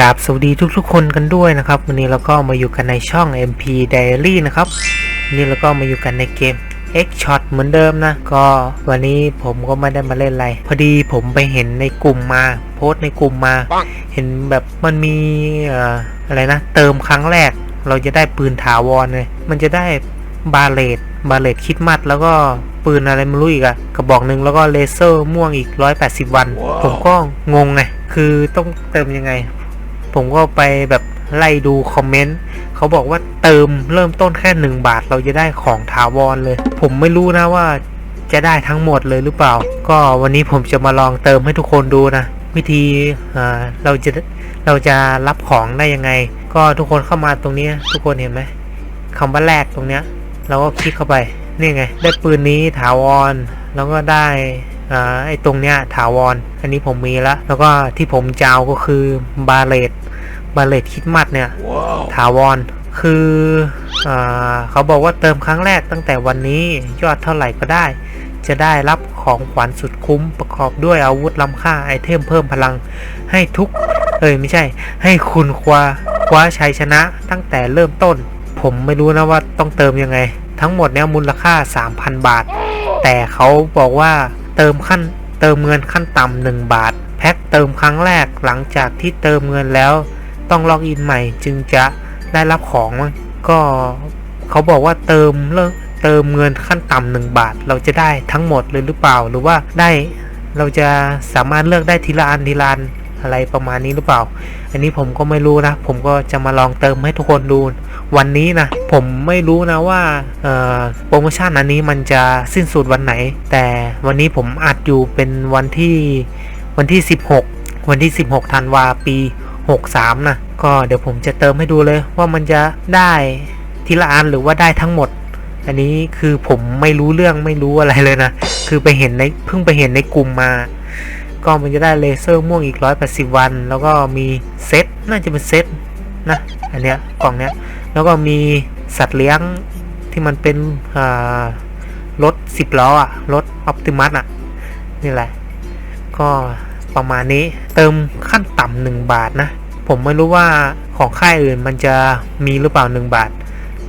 กราบสวัสดีทุกๆ คนกันด้วยนะครับ วันนี้เราก็มาอยู่กันในช่อง MP Diary นะครับวันนี้เราก็มาอยู่กันในเกม X Shot เหมือนเดิมนะ ก็วันนี้ผมก็ไม่ได้มาเล่นอะไร พอดีผมไปเห็นในกลุ่มมา โพสต์ในกลุ่มมา เห็นแบบมันมีเอ่ออะไรนะ เติมครั้งแรก เราจะได้ปืนถาวรเลย มันจะได้บาเลตบาเลตคิดมัดแล้วก็ปืนอะไรไม่รู้อีกอะกระบอกหนึ่งแล้วก็เลเซอร์ม่วงอีก 180 วัน ผมก็งงไงคือต้องเติมยังไง ผมก็ไปแบบไล่ดูคอมเมนต์เขาบอกว่าเติมเริ่มต้นแค่หนึ่งบาทเราจะได้ของถาวรเลย ผมไม่รู้นะว่าจะได้ทั้งหมดเลยหรือเปล่า ก็วันนี้ผมจะมาลองเติมให้ทุกคนดูนะวิธีเราจะเราจะรับของได้ยังไง ก็ทุกคนเข้ามาตรงนี้ทุกคนเห็นไหมคำว่าแรกตรงเนี้ย เราก็คลิกเข้าไปนี่ไง ได้ปืนนี้ถาวรแล้วก็ได้ ไอ้ตรงเนี้ยถาวรอันนี้ผมมีแล้ว แล้วก็ที่ผมจะเอาก็คือบาเลตบาเลตคิดมัดเนี่ยถาวรคืออาเขาบอกว่าเติมครั้งแรกตั้งแต่วันนี้ยอดเท่าไหร่ก็ได้ จะได้รับของขวัญสุดคุ้มประกอบด้วยอาวุธล้ำค่าไอเทมเพิ่มพลังให้ทุก เอ้ยไม่ใช่ ให้คุณคว้าคว้าชัยชนะตั้งแต่เริ่มต้น ผมไม่รู้นะว่าต้องเติมยังไง ทั้งหมดเนี่ยมูลค่า 3,000 บาท แต่เขาบอกว่า เติมขั้นเติมเงินขั้นต่ำหนึ่งบาท แพ็คเติมครั้งแรกหลังจากที่เติมเงินแล้ว ต้องล็อกอินใหม่จึงจะได้รับของมั้งก็เขาบอกว่าเติมเลิกเติมเงินขั้นต่ำหนึ่งบาท เราจะได้ทั้งหมดเลยหรือเปล่า หรือว่าได้เราจะสามารถเลือกได้ทีละอันทีละอัน อะไรประมาณนี้หรือเปล่า อันนี้ผมก็ไม่รู้นะ ผมก็จะมาลองเติมให้ทุกคนดู วันนี้นะ ผมไม่รู้นะว่าโปรโมชั่นอันนี้มันจะสิ้นสุดวันไหน แต่วันนี้ผมอัดอยู่เป็นวันที่วันที่ 16 วันที่ 16ธันวาปี 63 นะ ก็เดี๋ยวผมจะเติมให้ดูเลยว่ามันจะได้ทีละอันหรือว่าได้ทั้งหมด อันนี้คือผมไม่รู้เรื่องไม่รู้อะไรเลยนะ คือไปเห็นในเพิ่งไปเห็นในกลุ่มมา ก็มันจะได้เลเซอร์ม่วงอีก180วัน แล้วก็มีเซตน่าจะเป็นเซตนะอันเนี้ยกล่องเนี้ยแล้วก็มีสัตว์เลี้ยงที่มันเป็นรถสิบล้ออะรถออปติมัสอะนี่แหละ ก็ประมาณนี้เติมขั้นต่ำหนึ่งบาทนะ ผมไม่รู้ว่าของค่ายอื่นมันจะมีหรือเปล่าหนึ่งบาท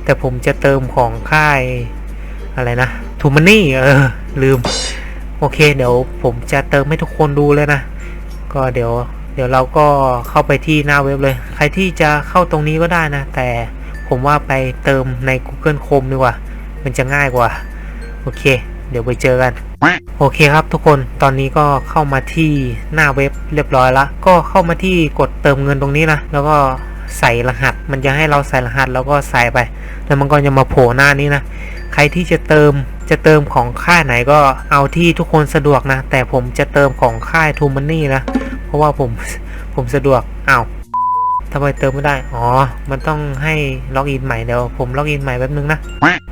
แต่ผมจะเติมของค่ายอะไรนะทูมันนี่เออลืม โอเค เดี๋ยวผมจะเติมให้ทุกคนดูเลยนะ ก็เดี๋ยว เดี๋ยวเราก็เข้าไปที่หน้าเว็บเลย ใครที่จะเข้าตรงนี้ก็ได้นะ แต่ผมว่าไปเติมใน Google Chrome ดีกว่า มันจะง่ายกว่า โอเค เดี๋ยวไปเจอกัน โอเคครับทุกคน ตอนนี้ก็เข้ามาที่หน้าเว็บเรียบร้อยล้วก็เข้ามาที่กดเติมเงินตรงนี้นะ แล้วก็ ใส่รหัส มันจะให้เราใส่รหัสแล้วก็ใส่ไป แล้วมันก็จะมาโผล่หน้านี้นะ ใครที่จะเติมจะเติมของค่ายไหนก็เอาที่ทุกคนสะดวกนะ แต่ผมจะเติมของค่ายทูมันนี่นะ เพราะว่าผมผมสะดวกอ้าวทำไมเติมไม่ได้ อ๋อ มันต้องให้ล็อกอินใหม่เดี๋ยวผมล็อกอินใหม่แป๊บนึงนะ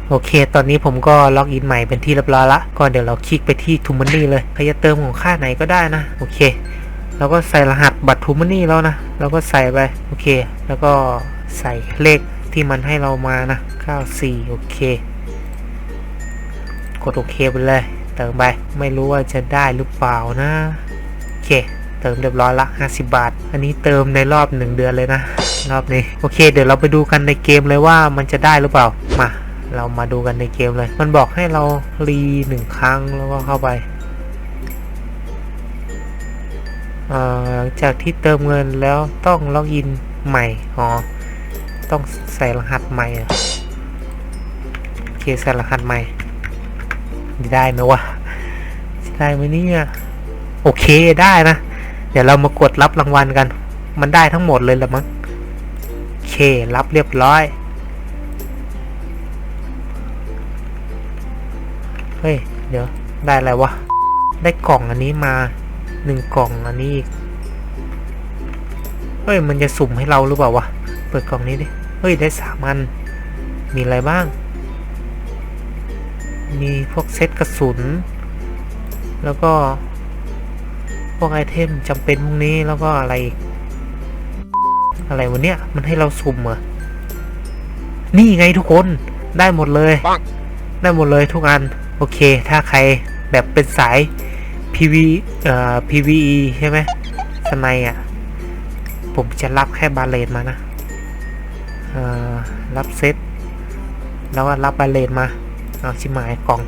โอเค ตอนนี้ผมก็ล็อกอินใหม่เป็นที่เรียบร้อยละ ก็เดี๋ยวเราคลิกไปที่ทูมันนี่เลย ใครจะเติมของค่าไหนก็ได้นะ โอเค เราก็ใส่รหัสบัตรทูมันนี่แล้วนะเราก็ใส่ไปโอเค แล้วก็ใส่เลขที่มันให้เรามานะ 94 โอเค กดโอเคไปเลย เติมไป ไม่รู้ว่าจะได้หรือเปล่านะ โอเค เติมเรียบร้อยละ 50 บาท อันนี้เติมในรอบ 1 เดือนเลยนะ รอบนี้ โอเค เดี๋ยวเราไปดูกันในเกมเลยว่ามันจะได้หรือเปล่า มา เรามาดูกันในเกมเลย มันบอกให้เรารีหนึ่งครั้งแล้วก็เข้าไป หลังจากที่เติมเงินแล้วต้องล็อกอินใหม่อ๋อต้องใส่รหัสใหม่โอเคใส่รหัสใหม่ ได้ไหมวะจะได้ไหมเนี่ยโอเคได้นะ เดี๋ยวเรามากดรับรางวัลกัน มันได้ทั้งหมดเลยละมั้งโอเค รับเรียบร้อย เฮ้ย เดี๋ยว ได้อะไรวะ ได้กล่องอันนี้มา หนึ่งกล่องอันนี้อีกเฮ้ยมันจะสุ่มให้เราหรือเปล่าวะ เปิดกล่องนี้ดิ เฮ้ยได้สามอัน มีอะไรบ้าง มีพวกเซตกระสุน แล้วก็ พวกไอเทมจำเป็นพวกนี้แล้วก็อะไรอีกอะไรวะเนี่ยมันให้เราสุ่มเหรอ นี่ไงทุกคนได้หมดเลย ได้หมดเลยทุกอัน โอเค ถ้าใครแบบเป็นสาย PV เอ่อ PVE ใช่ไหมสไนอะ ผมจะรับแค่บาเลนมานะ เอ่อ รับเซต แล้วก็รับบาเลนมา เอาชิมายกล่อง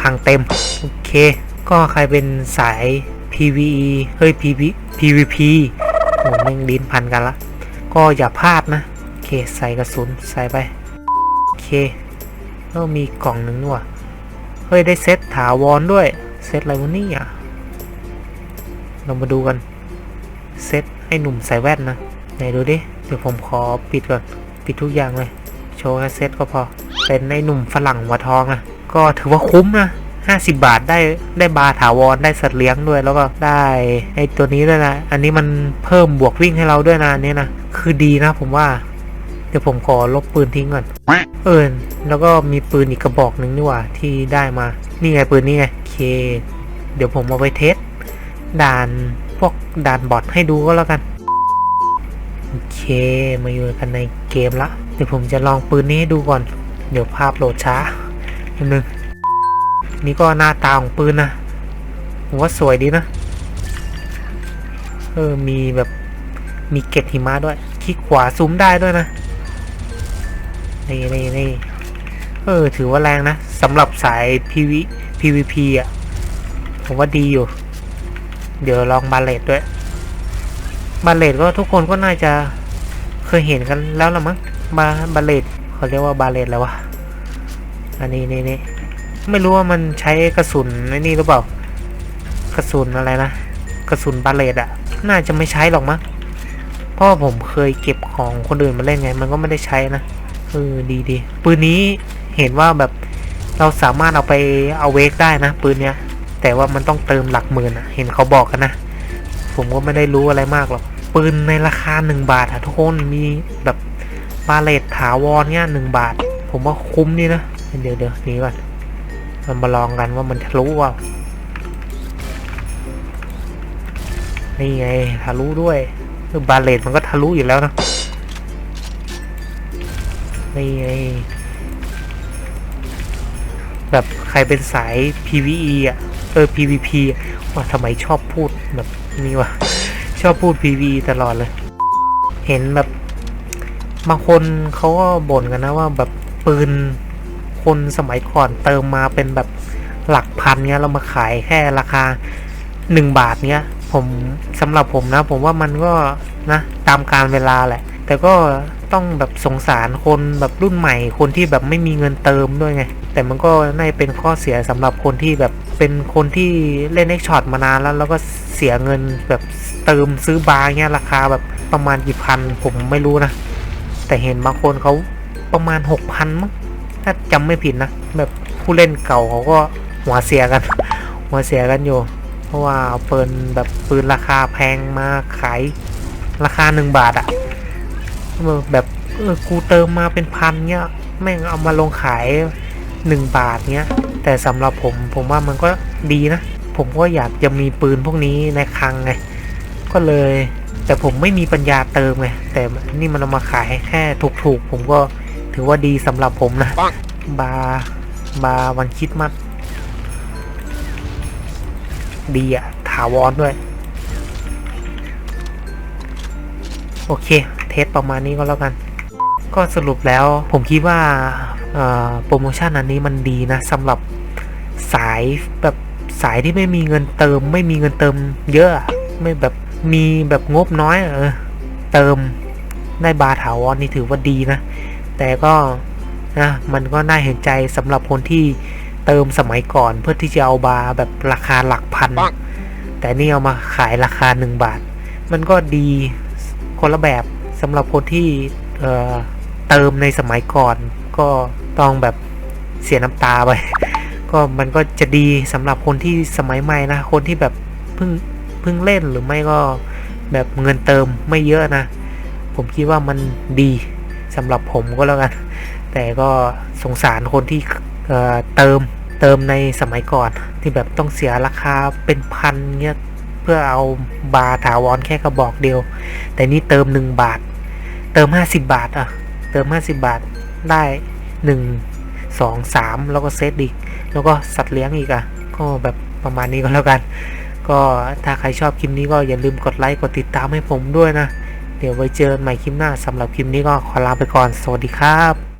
คลังเต็ม โอเค ก็ใครเป็นสาย PVE เฮ้ย PV PVP โอ้แม่งลิ้นพันกันละ ก็อย่าพลาดนะ โอเค ใส่กระสุน ใส่ไป โอเคแล้วมีกล่องหนึ่งด้วยเฮ้ย ได้เซตถาวรด้วย เซตอะไรวะเนี่ย เรามาดูกัน เซตให้หนุ่มใส่แว่นนะ ไหนดูดิ เดี๋ยวผมขอปิดก่อน ปิดทุกอย่างเลย โชว์แค่เซตก็พอ เป็นไอ้หนุ่มฝรั่งหัวทองนะก็ถือว่าคุ้มนะ50 บาทได้ได้บาถาวรได้สัตว์เลี้ยงด้วยแล้วก็ได้ไอตัวนี้ด้วยนะ อันนี้มันเพิ่มบวกวิ่งให้เราด้วยนะอันนี้นะคือดีนะผมว่า เดี๋ยวผมขอลบปืนทิ้งก่อน เออแล้วก็มีปืนอีกกระบอกหนึ่งนี่หว่าที่ได้มา นี่ไงปืนนี่ไงเค เดี๋ยวผมเอาไปเทส ด่านพวกด่านบอทให้ดูก็แล้วกันโอเคมาอยู่กันในเกมละเดี๋ยวผมจะลองปืนนี้ให้ดูก่อน เดี๋ยวภาพโหลดช้านิดนึงนี่ก็หน้าตาของปืนนะผมว่าสวยดีนะ เออ มีแบบมีเกล็ดหิมะด้วย คลิกขวาซูมได้ด้วยนะ นี่นี่นี่เออ ถือว่าแรงนะสำหรับสาย PV PVP อะ ผมว่าดีอยู่ เดี๋ยวลองบาเลตด้วยบาเลตก็ทุกคนก็น่าจะเคยเห็นกันแล้วละมั้งบาบาเลตเขาเรียกว่าบาเลตแล้ววะอันนี้นี่นี่ไม่รู้ว่ามันใช้กระสุนไอ้นี่หรือเปล่ากระสุนอะไรนะกระสุนบาเลตอะน่าจะไม่ใช้หรอกมั้งเพราะว่าผมเคยเก็บของคนอื่นมาเล่นไง มันก็ไม่ได้ใช้นะเออดีดีปืนนี้เห็นว่าแบบเราสามารถเอาไปเอาเวกได้นะปืนเนี้ย แต่ว่ามันต้องเติมหลักหมื่นอะเห็นเขาบอกกันนะ ผมก็ไม่ได้รู้อะไรมากหรอก ปืนในราคาหนึ่งบาทอะทุกคนมีแบบบาเลตถาวรเนี่ยหนึ่งบาท ผมว่าคุ้มดีนะ เดี๋ยวเดี๋ยวนี้ก่อนมันมาลองกันว่ามันทะลุว่านี่ไงทะลุด้วยเออบาเลตมันก็ทะลุอยู่แล้วนะนี่ไงแบบใครเป็นสาย PVE อะ ออ PVP ว่าทำไมชอบพูดแบบนี้วะชอบพูด PV ตลอดเลย เห็นแบบบางคนเขาก็บ่นกันนะว่าแบบปืนคนสมัยก่อนเติมมาเป็นแบบหลักพันเนี้ยเรามาขายแค่ราคาหนึ่งบาทเนี้ย ผมสำหรับผมนะ ผมว่ามันก็นะตามการเวลาแหละ แต่ก็ ต้องแบบสงสารคนแบบรุ่นใหม่ คนที่แบบไม่มีเงินเติมด้วยไง แต่มันก็น่าจะเป็นข้อเสียสำหรับคนที่แบบเป็นคนที่เล่นเอ็กช็อตมานานแล้ว แล้วก็เสียเงินแบบเติมซื้อบาร์เงี้ยราคาแบบประมาณกี่พันผมไม่รู้นะ แต่เห็นบางคนเขาประมาณหกพันมั้งถ้าจำไม่ผิดนะ แบบผู้เล่นเก่าเขาก็หัวเสียกัน หัวเสียกันอยู่ เพราะว่าเอาปืนแบบปืนราคาแพงมาขายราคาหนึ่งบาทอะ เออแบบเออกูเติมมาเป็นพันเนี้ยแม่งเอามาลงขายหนึ่งบาทเนี้ย แต่สำหรับผมผมว่ามันก็ดีนะ ผมก็อยากจะมีปืนพวกนี้ในคลังไง ก็เลย แต่ผมไม่มีปัญญาเติมไง แต่นี่มันเอามาขายแค่ถูกๆ ผมก็ถือว่าดีสำหรับผมนะ บาบาวันคิดมัดดีอะถาวรด้วย โอเค สประมาณนี้ก็แล้วกัน ก็สรุปแล้วผมคิดว่าเอ่อโปรโมชั่นอันนี้มันดีนะสำหรับสายแบบสายที่ไม่มีเงินเติม ไม่มีเงินเติมเยอะอะไม่แบบมีแบบงบน้อยอะเออเติมได้บาร์ถาวรนี่ถือว่าดีนะ แต่ก็นะมันก็น่าเห็นใจสำหรับคนที่เติมสมัยก่อนเพื่อที่จะเอาบาร์แบบราคาหลักพัน แต่นี่เอามาขายราคาหนึ่งบาท มันก็ดีคนละแบบ สำหรับคนที่เเติมในสมัยก่อน ก็ต้องแบบเสียน้ำตาไป ก็มันก็จะดีสำหรับคนที่สมัยใหม่นะ คนที่แบบเพิ่งเพิ่งเล่นหรือไม่ก็แบบเงินเติมไม่เยอะนะ ผมคิดว่ามันดีสำหรับผมก็แล้วกัน แต่ก็สงสารคนที่เเติมเติมในสมัยก่อน ที่แบบต้องเสียราคาเป็นพันเงี้ย พื่อเอาบาถาวรแค่กระบอกเดียว แต่นี่เติมหนึ่งบาท เติมห้าสิบบาทอะ เติมห้าสิบาทได้หนึ่งสองสามแล้วก็เซตอีก แล้วก็สัตว์เลี้ยงอีกอะ ก็แบบประมาณนี้ก็แล้วกัน ก็ถ้าใครชอบคลิปนี้ก็อย่าลืมกดไลค์กดติดตามให้ผมด้วยนะ เดี๋ยวไว้เจอกันใหม่คลิปหน้าสำหรับคลิปนี้ก็ขอลาไปก่อน สวัสดีครับ